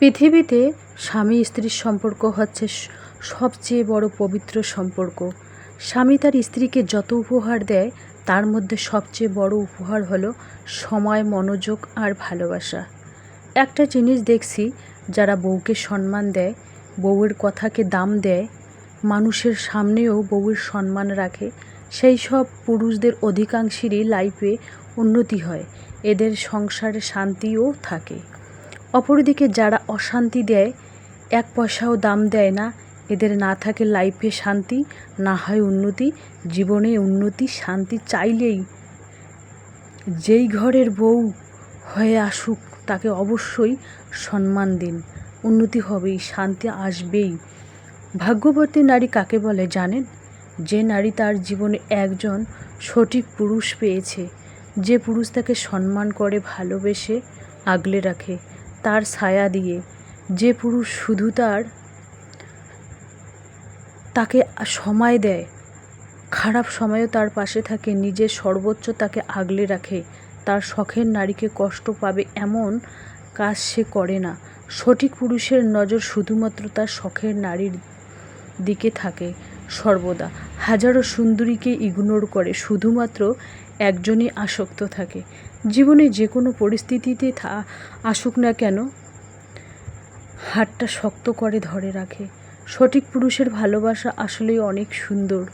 পৃথিবীতে স্বামী স্ত্রীর সম্পর্ক হচ্ছে সবচেয়ে বড় পবিত্র সম্পর্ক। স্বামী তার স্ত্রীকে যত উপহার দেয়, তার মধ্যে সবচেয়ে বড় উপহার হলো সময়, মনোযোগ আর ভালোবাসা। একটা জিনিস দেখছি, যারা বউকে সম্মান দেয়, বউয়ের কথাকে দাম দেয়, মানুষের সামনেও বউয়ের সম্মান রাখে, সেই সব পুরুষদের অধিকাংশেরই লাইফে উন্নতি হয়। এদের সংসারে শান্তিও থাকে। অপরদিকে যারা অশান্তি দেয়, এক পয়সাও দাম দেয় না। এদের না থাকে লাইফে শান্তি, না হয় উন্নতি, জীবনে উন্নতি, শান্তি চাইলেই। যেই ঘরের বউ হয়ে আসুক, তাকে অবশ্যই সম্মান দিন। উন্নতি হবেই, শান্তি আসবেই। ভাগ্যবতী নারী কাকে বলে জানেন? যে নারী তার জীবনে একজন সঠিক পুরুষ পেয়েছে, যে পুরুষ তাকে সম্মান করে, ভালোবেসে আগলে রাখে। তার ছায়া দিয়ে। যে পুরুষ শুধু তার তাকে সময় দেয়, খারাপ সময়েও তার পাশে থাকে, নিজের সর্বোচ্চ তাকে আগলে রাখে, তার শখের নারীকে কষ্ট পাবে এমন কাজ সে করে না। সঠিক পুরুষের নজর শুধুমাত্র তার শখের নারীর দিকে থাকে সর্বদা। হাজারো সুন্দরীকে ইগনোর করে, শুধুমাত্র একজনই আসক্ত থাকে। জীবনে যে কোনো পরিস্থিতিতে থা- আসুক না কেন, হাতটা শক্ত করে ধরে রাখে। সঠিক পুরুষের ভালোবাসা আসলেই অনেক সুন্দর।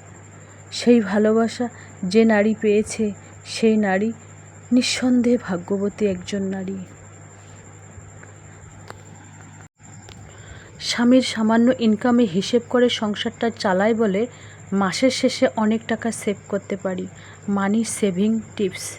সেই ভালোবাসা যে নারী পেয়েছে, সেই নারী নিঃসন্দেহে ভাগ্যবতী একজন নারী। স্বামীর সামান্য ইনকামে হিসেব করে সংসারটা চালায় বলে মাসের শেষে অনেক টাকা সেভ করতে পারি। মানি সেভিং টিপস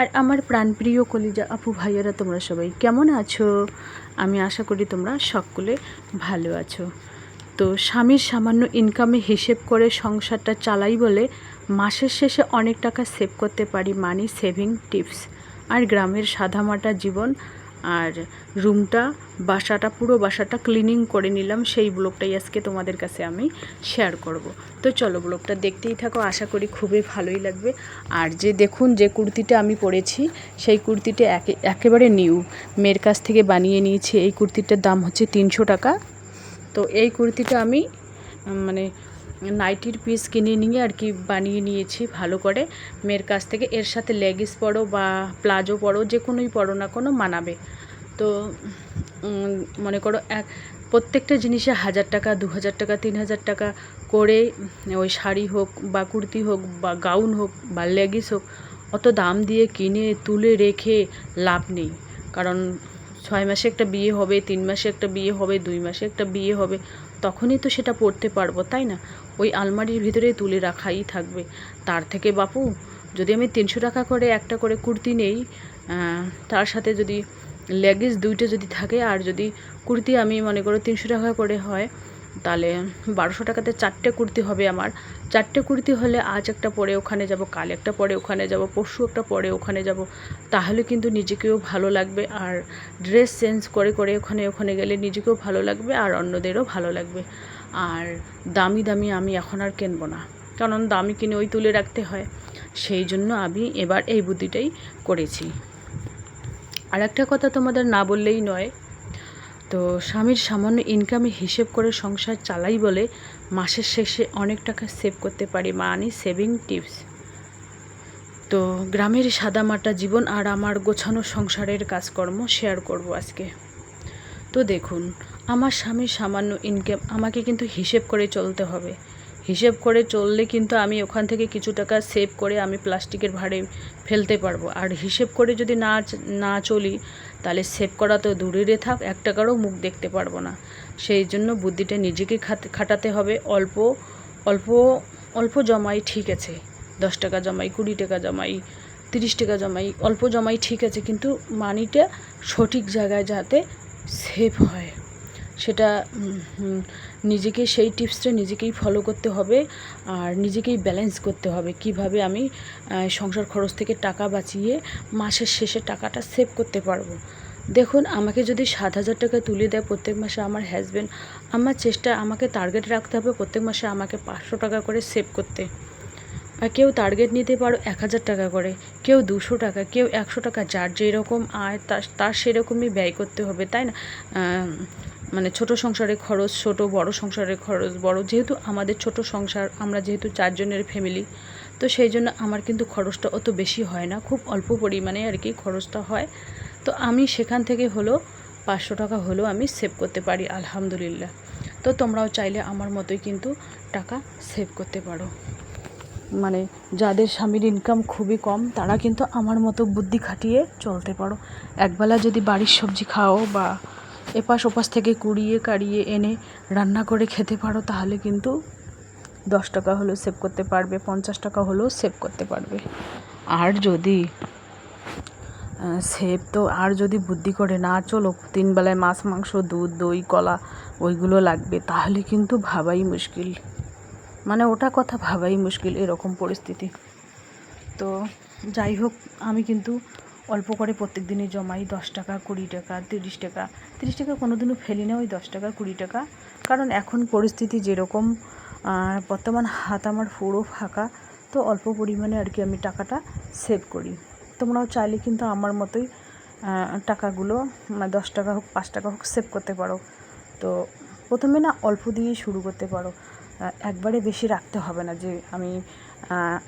আর আমার প্রাণপ্রিয় কলিজা আপু, ভাইয়ারা, তোমরা সবাই কেমন আছো? আমি আশা করি তোমরা সকলে ভালো আছো। তো স্বামীর সামান্য ইনকামে হিসেব করে সংসারটা চালাই বলে মাসের শেষে অনেক টাকা সেভ করতে পারি মানি সেভিং টিপস আর গ্রামের সাদামাটা জীবন আর রুমটা, বাসাটা, পুরো বাসাটা ক্লিনিং করে নিলাম। সেই ব্লগটাই আজকে তোমাদের কাছে আমি শেয়ার করব। তো চলো ব্লগটা দেখতেই থাকো, আশা করি খুবই ভালোই লাগবে। আর যে দেখুন যে কুর্তিটা আমি পরেছি, সেই কুর্তিটা একে, একেবারে নিউ মেয়ের কাছ থেকে বানিয়ে নিয়েছি, এই কুর্তিটার দাম হচ্ছে তিনশো টাকা। তো এই কুর্তিটা আমি মানে নাইটির পিস কিনে নিয়ে আর কি বানিয়ে নিয়েছি ভালো করে। মেয়ের কাছ থেকে এর সাথে লেগিস পরো বা প্লাজো পরো, যে কোনোই পরো না কোনো, মানাবে। তো মনে করো এক, প্রত্যেকটা জিনিসে হাজার টাকা, দু হাজার টাকা, তিন হাজার টাকা করে, ওই শাড়ি হোক বা কুর্তি হোক বা গাউন হোক বা লেগিস হোক, অত দাম দিয়ে কিনে, তুলে রেখে লাভ নেই। কারণ ছয় মাসে একটা বিয়ে হবে, তিন মাসে একটা বিয়ে হবে, দুই মাসে একটা বিয়ে হবে তখনই তো সেটা পড়তে পারব, তাই না? ওই আলমারির ভিতরে তুলে রাখাই থাকবে। তার থেকে বাপু, যদি আমি তিনশো টাকা করে একটা করে কুর্তি নেই তার সাথে যদি লেগেজ দুইটা যদি থাকে, আর যদি কুর্তি আমি মনে করো তিনশো টাকা করে হয় তাহলে বারোশো টাকাতে চারটে কুর্তি হবে আমার। চারটে কুর্তি হলে আজ একটা পরে ওখানে যাব, কাল একটা পরে ওখানে যাব, পরশু একটা পরে ওখানে যাব। তাহলে কিন্তু নিজেকেও ভালো লাগবে আর ড্রেস চেঞ্জ করে করে ওখানে ওখানে গেলে নিজেকেও ভালো লাগবে আর অন্যদেরও ভালো লাগবে। আর দামি দামি আমি এখন আর কিনবো না। কারণ দামি কিনে ওই তুলে রাখতে হয়। সেই জন্য আমি এবার এই বুদ্ধিটাই করেছি। আর একটা কথা তোমাদের না বললেই নয় তো স্বামীর সামান্য ইনকামে হিসেব করে সংসার চালাই বলে মাসের শেষে অনেক টাকা সেভ করতে পারি মানি সেভিং টিপস তো গ্রামের সাদামাটা জীবন আর আমার গোছানো সংসারের কাজকর্ম শেয়ার করব আজকে। তো দেখুন, আমার স্বামীর সামান্য ইনকাম আমাকে কিন্তু হিসেব করে চলতে হবে। হিসেব করে চললে কিন্তু আমি ওখান থেকে কিছু টাকা সেভ করে আমি প্লাস্টিকের ভাড়ে ফেলতে পারব। আর হিসেব করে যদি না না চলি তাহলে সেভ করা তো দূরেরে থাক, এক টাকারও মুখ দেখতে পারব না। সেই জন্য বুদ্ধিটা নিজেকে খাটাতে হবে, অল্প অল্প অল্প জমাই ঠিক আছে। দশ টাকা জমাই, কুড়ি টাকা জমাই, তিরিশ টাকা জমাই, অল্প জমাই ঠিক আছে, কিন্তু মানিটা সঠিক জায়গায় যাতে সেভ হয়। সেটা নিজেকে সেই টিপসটা নিজেকেই ফলো করতে হবে আর নিজেকেই ব্যালেন্স করতে হবে। কীভাবে আমি সংসার খরচ থেকে টাকা বাঁচিয়ে মাসের শেষে টাকাটা সেভ করতে পারব? দেখুন, আমাকে যদি সাত হাজার টাকা তুলে দেয় প্রত্যেক মাসে আমার হাজব্যান্ড আমার চেষ্টা, আমাকে টার্গেট রাখতে হবে প্রত্যেক মাসে আমাকে পাঁচশো টাকা করে সেভ করতে। আর কেউ টার্গেট নিতে পারো এক হাজার টাকা করে, কেউ দুশো টাকা, কেউ একশো টাকা, যার যেরকম আয়, তার তার সেরকমই ব্যয় করতে হবে, তাই না? মানে ছোট সংসারের খরচ, ছোট, বড় সংসারের খরচ, বড় যেহেতু আমাদের ছোট সংসার, আমরা যেহেতু চারজনের ফ্যামিলি তো সেই জন্য আমার কিন্তু খরচটা অত বেশি হয় না, খুব অল্প পরিমাণে আর কি খরচটা হয়। তো আমি সেখান থেকে হলো পাঁচশো টাকা হলেও আমি সেভ করতে পারি, আলহামদুলিল্লাহ। তো তোমরাও চাইলে আমার মতোই কিন্তু টাকা সেভ করতে পারো। মানে যাদের স্বামীর ইনকাম খুবই কম, তারা কিন্তু আমার মতো বুদ্ধি খাটিয়ে চলতে পারো। একবেলা যদি বাড়ির সবজি খাও বা এপাশ ওপাশ থেকে কুড়িয়ে কাড়িয়ে এনে রান্না করে খেতে পারো, তাহলে কিন্তু দশ টাকা হলেও সেভ করতে পারবে, পঞ্চাশ টাকা হলেও সেভ করতে পারবে। আর যদি সেভ তো, আর যদি বুদ্ধি করে, না, চলো, তিন বেলায় মাছ, মাংস, দুধ, দই, কলা, ওইগুলো লাগবে, তাহলে কিন্তু ভাবাই মুশকিল। মানে ওটা কথা ভাবাই মুশকিল, এরকম পরিস্থিতি। তো যাই হোক, আমি কিন্তু অল্প করে প্রত্যেক দিনই জমাই দশ টাকা, কুড়ি টাকা, তিরিশ টাকা। তিরিশ টাকা কোনো দিনও ফেলি না, ওই দশ টাকা, কুড়ি টাকা। কারণ এখন পরিস্থিতি যেরকম বর্তমান হাত আমার পুরো ফাঁকা, তো অল্প পরিমাণে আর কি আমি টাকাটা সেভ করি। তোমরাও চাইলে কিন্তু আমার মতোই টাকাগুলো মানে দশ টাকা হোক, পাঁচ টাকা হোক সেভ করতে পারো। তো প্রথমে না অল্প দিয়েই শুরু করতে পারো। একবারে বেশি রাখতে হবে না যে আমি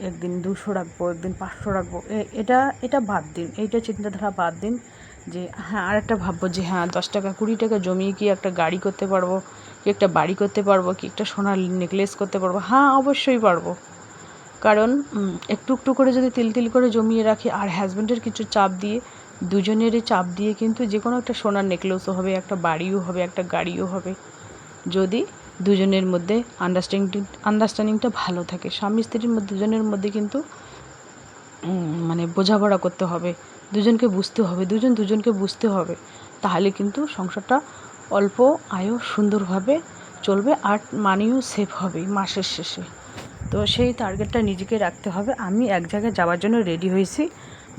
একদিন দুশো রাখব, একদিন পাঁচশো রাখব। এটা এটা বাদ দিন। এইটা চিন্তাধারা বাদ দিন যে হ্যাঁ আর একটা ভাববো যে হ্যাঁ দশ টাকা, কুড়ি টাকা জমিয়ে কি একটা গাড়ি করতে পারব, কি একটা বাড়ি করতে পারব, কি একটা সোনার নেকলেস করতে পারব? হ্যাঁ অবশ্যই পারব। কারণ একটু একটু করে যদি তিল তিল করে জমিয়ে রাখি আর হাজব্যান্ডের কিছু চাপ দিয়ে, দুজনেরই চাপ দিয়ে কিন্তু যে কোনো একটা সোনার নেকলেসও হবে, একটা বাড়িও হবে, একটা গাড়িও হবে। যদি দুজনের মধ্যে আন্ডারস্ট্যান্ডিং আন্ডারস্ট্যান্ডিংটা ভালো থাকে। স্বামী স্ত্রীর মধ্যে, দুজনের মধ্যে কিন্তু মানে বোঝাপড়া করতে হবে। দুজনকে বুঝতে হবে, দুজন দুজনকে বুঝতে হবে। তাহলে কিন্তু সংসারটা অল্প আয়ও সুন্দরভাবে চলবে আর মানিও সেভ হবে মাসের শেষে। তো সেই টার্গেটটা নিজেকে রাখতে হবে। আমি এক জায়গায় যাওয়ার জন্য রেডি হয়েছি।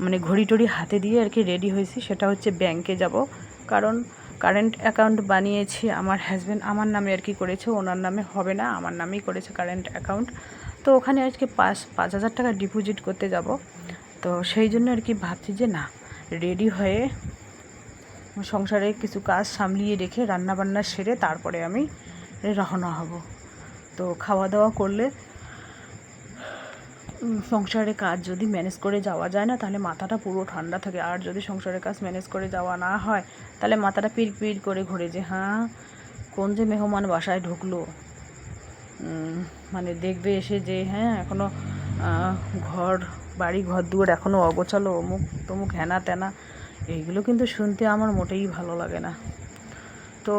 মানে ঘড়ি টড়ি হাতে দিয়ে আর কি রেডি হয়েছি। সেটা হচ্ছে ব্যাংকে যাব। কারণ কারেন্ট অ্যাকাউন্ট বানিয়েছি, আমার হাজব্যান্ড আমার নামে আর কি করেছে, ওনার নামে হবে না, আমার নামেই করেছে কারেন্ট অ্যাকাউন্ট তো ওখানে আজকে পাঁচ পাঁচ হাজার টাকা ডিপোজিট করতে যাব। তো সেই জন্য আর কি ভাবছি যে না রেডি হয়ে সংসারে কিছু কাজ সামলিয়ে রেখে রান্না বান্না সেরে তারপরে আমি রওনা হব। তো খাওয়া দাওয়া করলে সংসারে কাজ যদি ম্যানেজ করে যাওয়া যায় না, তাহলে মাথাটা পুরো ঠান্ডা থাকে। আর যদি সংসারের কাজ ম্যানেজ করে যাওয়া না হয়, তাহলে মাথাটা পিড় করে ঘুরে যে হ্যাঁ কোন যে মেহমান বাসায় ঢুকলো? মানে দেখবে এসে যে হ্যাঁ এখনও ঘর, বাড়ি, ঘর দুয়ার এখনও অগোছালো, অমুক তমুক হেনা তেনা। এইগুলো কিন্তু শুনতে আমার মোটেই ভালো লাগে না। তো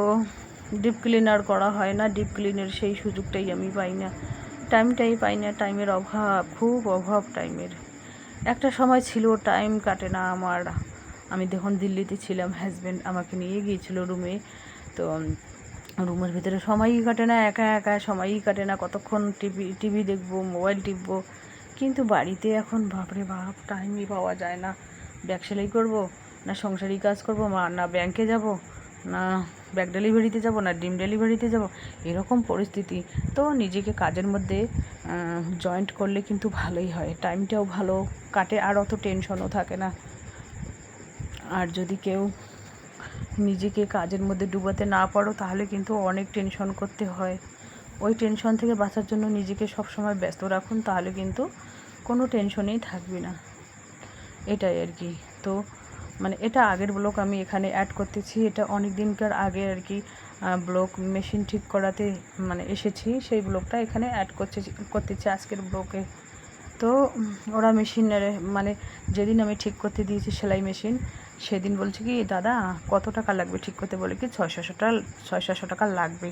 ডিপ ক্লিনার করা হয় না ডিপ ক্লিনের সেই সুযোগটাই আমি পাই না। টাইমটাই পাই না টাইমের অভাব, খুব অভাব টাইমের একটা সময় ছিল টাইম কাটে না আমার। আমি যখন দিল্লিতে ছিলাম হাজব্যান্ড আমাকে নিয়ে গিয়েছিল রুমে তো রুমের ভিতরে সময়ই কাটে না, একা একা সময়ই কাটে না। কতক্ষণ টিভি টিভি দেখব মোবাইল টিপবো। কিন্তু বাড়িতে এখন বাপরে বাপ টাইমই পাওয়া যায় না। ব্যাগ সেলাই করব, না সংসারিক কাজ করব, মা, না ব্যাংকে যাব, না ব্যাগ ডেলিভারিতে যাব না, ডিম ডেলিভারিতে যাব, এরকম পরিস্থিতি। তো নিজেকে কাজের মধ্যে জয়েন্ট করলে কিন্তু ভালোই হয়। টাইমটাও ভালো কাটে আর অত টেনশনও থাকে না। আর যদি কেউ নিজেকে কাজের মধ্যে ডুবাতে না পারো, তাহলে কিন্তু অনেক টেনশন করতে হয়। ওই টেনশন থেকে বাঁচার জন্য নিজেকে সবসময় ব্যস্ত রাখুন, তাহলে কিন্তু কোনো টেনশনেই থাকবে না। এটাই আর কি। তো মানে এটা আগের ব্লক আমি এখানে অ্যাড করতেছি। এটা অনেক দিনকার আগে আর কি ব্লক মেশিন ঠিক করাতে মানে এসেছি। সেই ব্লকটা এখানে অ্যাড করতে করতেছি আজকের ব্লকে। তো ওরা মেশিনের মানে যেদিন আমি ঠিক করতে দিয়েছি সেলাই মেশিন সেদিন বলছে কি, দাদা, কত টাকা লাগবে ঠিক করতে? বলে কি ছয় সাতশো টাকা ছয় সাতশো টাকা লাগবে।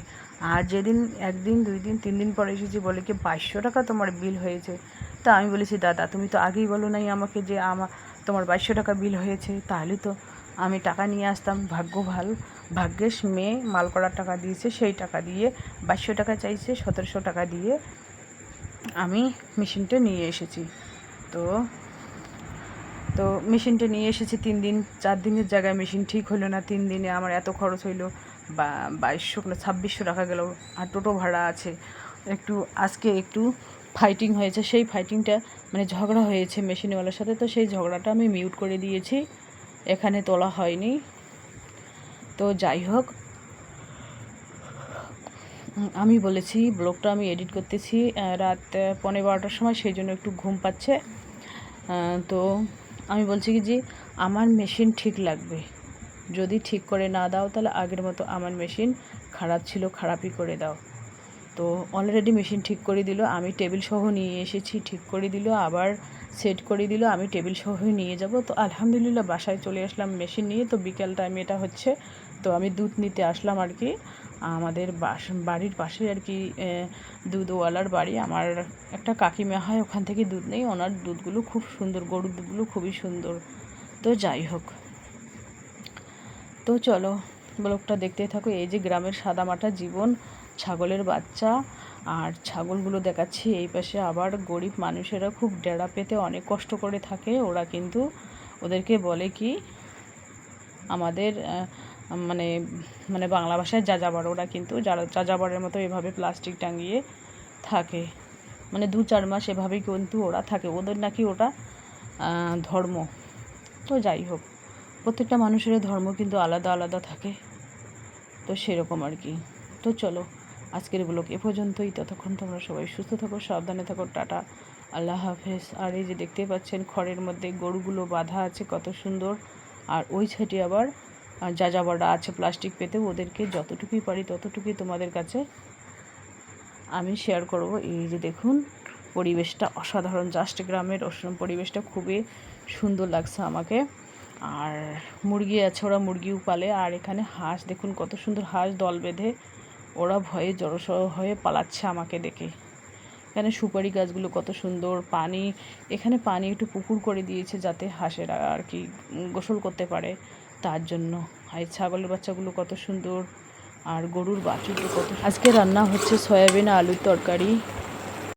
আর যেদিন, একদিন, দুই দিন, তিন দিন পরে এসেছি বলে কি, বাইশশো টাকা তোমার বিল হয়েছে। তা আমি বলেছি, দাদা, তুমি তো আগেই বলো নাই আমাকে যে আমার তোমার বাইশশো টাকা বিল হয়েছে, তাহলে তো আমি টাকা নিয়ে আসতাম। ভাগ্য ভালো ভাগ্যেশ মেয়ে মাল করার টাকা দিয়েছে, সেই টাকা দিয়ে বাইশশো টাকা চাইছে, সতেরোশো টাকা দিয়ে আমি মেশিনটা নিয়ে এসেছি। তো তো মেশিনটা নিয়ে এসেছি তিন দিন, চার দিনের জায়গায় মেশিন ঠিক হলো না, তিন দিনে আমার এত খরচ হইল, বা বাইশশো ছাব্বিশশো টাকা গেল, আর টোটো ভাড়া আছে। একটু, আজকে একটু ফাইটিং হয়েছে, সেই ফাইটিংটা মানে ঝগড়া হয়েছে মেশিনওয়ালার সাথে। তো সেই ঝগড়াটা আমি মিউট করে দিয়েছি, এখানে তোলা হয়নি। তো যাই হোক আমি বলেছি, ব্লগটা আমি এডিট করতেছি রাত পনেরো বারোটার সময়, সেই জন্য একটু ঘুম পাচ্ছে। তো আমি বলছি কি যে, আমার মেশিন ঠিক লাগবে। যদি ঠিক করে না দাও, তাহলে আগের মতো আমার মেশিন খারাপ ছিল, খারাপই করে দাও। তো অলরেডি মেশিন ঠিক করে দিল। আমি টেবিল সহ নিয়ে এসেছি, ঠিক করে দিল, আবার সেট করে দিল, আমি টেবিল সহই নিয়ে যাব। তো আলহামদুলিল্লাহ বাসায় চলে আসলাম মেশিন নিয়ে। তো বিকেল টাইমে এটা হচ্ছে। তো আমি দুধ নিতে আসলাম আর কি। আমাদের বাস, বাড়ির পাশে আর কি দুধওয়ালার বাড়ি। আমার একটা কাকিমা হয়, ওখান থেকে দুধ নেই। ওনার দুধগুলো খুব সুন্দর, গরুর দুধগুলো খুবই সুন্দর। তো যাই হোক। তো চলো, ব্লগটা দেখতেই থাকো। এই যে গ্রামের সাদামাটা জীবন ছাগলের বাচ্চা। আর ছাগলগুলো দেখাচ্ছি এই পাশে আবার গরিব মানুষেরা খুব ডেরা পেতে অনেক কষ্ট করে থাকে। ওরা কিন্তু ওদেরকে বলে কি, আমাদের মানে মানে বাংলা ভাষায় যাযাবর। ওরা কিন্তু যারা যাযাবরের মতো এভাবে প্লাস্টিক টাঙিয়ে থাকে। মানে দু চার মাস এভাবেই কিন্তু ওরা থাকে। ওদের নাকি ওটা ধর্ম। তো যাই হোক, প্রত্যেকটা মানুষের ধর্ম কিন্তু আলাদা আলাদা থাকে। তো সেরকম আর কি। তো চলো আজকের ব্লগ এ পর্যন্তই। ততক্ষণ তোমরা সবাই সুস্থ থাকো সাবধানে থাকো টাটা। আল্লাহ হাফেজ। আর এই যে দেখতে পাচ্ছেন খড়ের মধ্যে গরুগুলো বাঁধা আছে কত সুন্দর। আর ওই ছাটি আবার আহ, যা যাবাররা আছে প্লাস্টিক পেতে ওদেরকে যতটুকুই পারি ততটুকুই তোমাদের কাছে আমি শেয়ার করব। এই যে দেখুন পরিবেশটা অসাধারণ। জাস্ট গ্রামের পরিবেশটা খুবই সুন্দর লাগছে আমাকে। আর মুরগি আছে ওরা মুরগিও পালে। আর এখানে হাঁস দেখুন কত সুন্দর হাঁস দল বেঁধে ওরা ভয়ে জড়সড় হয়ে পালাচ্ছে আমাকে দেখে। এখানে সুপারি গাছগুলো কত সুন্দর, পানি, এখানে পানি একটু পুকুর করে দিয়েছে যাতে হাঁসেরা আর কি গোসল করতে পারে। তার জন্য আর ছাগলের বাচ্চাগুলো কত সুন্দর, আর গরুর বাছুরগুলো কত আজকে রান্না হচ্ছে সয়াবিন আলুর তরকারি।